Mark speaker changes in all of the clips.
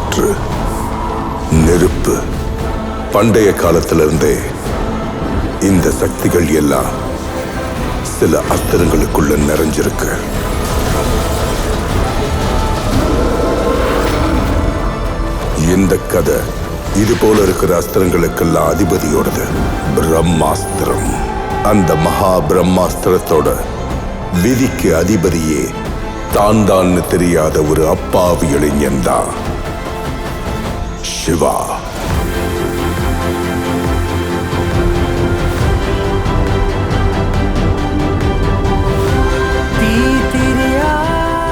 Speaker 1: காற்று நெருப்பு. பண்டைய காலத்திலிருந்தே இந்த சக்திகள் எல்லாம் சில அஸ்திரங்களுக்குள்ள நிறைஞ்சிருக்கு. இந்த கதை இது போல இருக்கிற அஸ்திரங்களுக்கெல்லாம் அதிபதியோடது பிரம்மாஸ்திரம். அந்த மகா பிரம்மாஸ்திரத்தோட விதிக்கு அதிபதியே தான் தான் தெரியாத ஒரு அப்பாவி இளைஞன் தான். சிவா.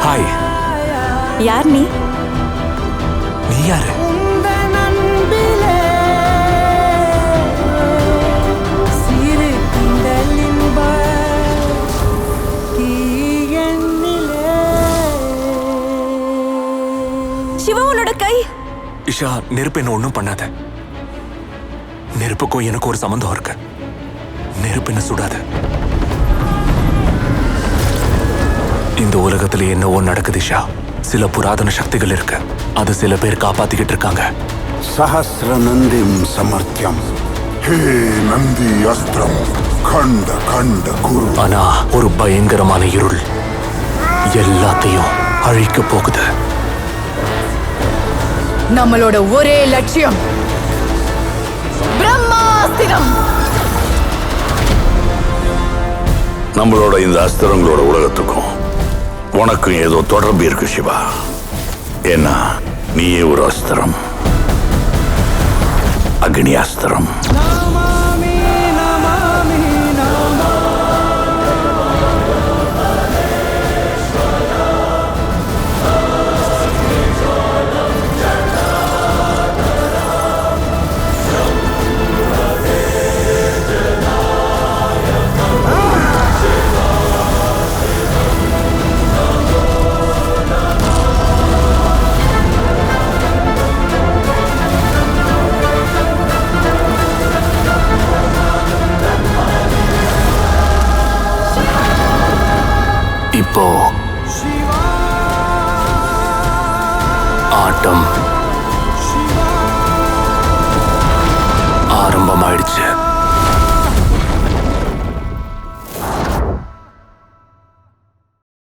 Speaker 2: ஹாய்
Speaker 3: யார் நீ?
Speaker 2: நீ யாரு?
Speaker 3: சிவா உன்னோட கை.
Speaker 2: இஷா நெருப்பு என்ன ஒன்றும் பண்ணாத. நெருப்புக்கும் எனக்கு ஒரு சம்பந்தம் இருக்கு. நெருப்பு என்ன சுடாத. இந்த உலகத்துல என்னவோ நடக்குது இஷா. சில புராதன சக்திகள் இருக்கு. அது சில பேர் காப்பாத்திக்கிட்டு இருக்காங்க.
Speaker 4: சஹசிர நந்திம்
Speaker 5: சமர்த்தியம். ஹே நந்தி அஸ்திரம். கண்ட கண்ட குரு.
Speaker 2: ஆனா ஒரு பயங்கரமான இருள். எல்லாத்தையும் அழிக்க போகுது.
Speaker 6: நம்மளோட ஒரே லட்சியம். பிரம்மாஸ்திரம்.
Speaker 4: நம்மளோட இந்த அஸ்திரங்களோட உலகத்துக்கும் உனக்கும் ஏதோ தொடர்பு இருக்கு சிவா. ஏன்னா நீயே ஒரு அஸ்திரம். அக்னி அஸ்திரம்.
Speaker 2: இப்போ ஆட்டம் ஆரம்பமாயிடுச்சு.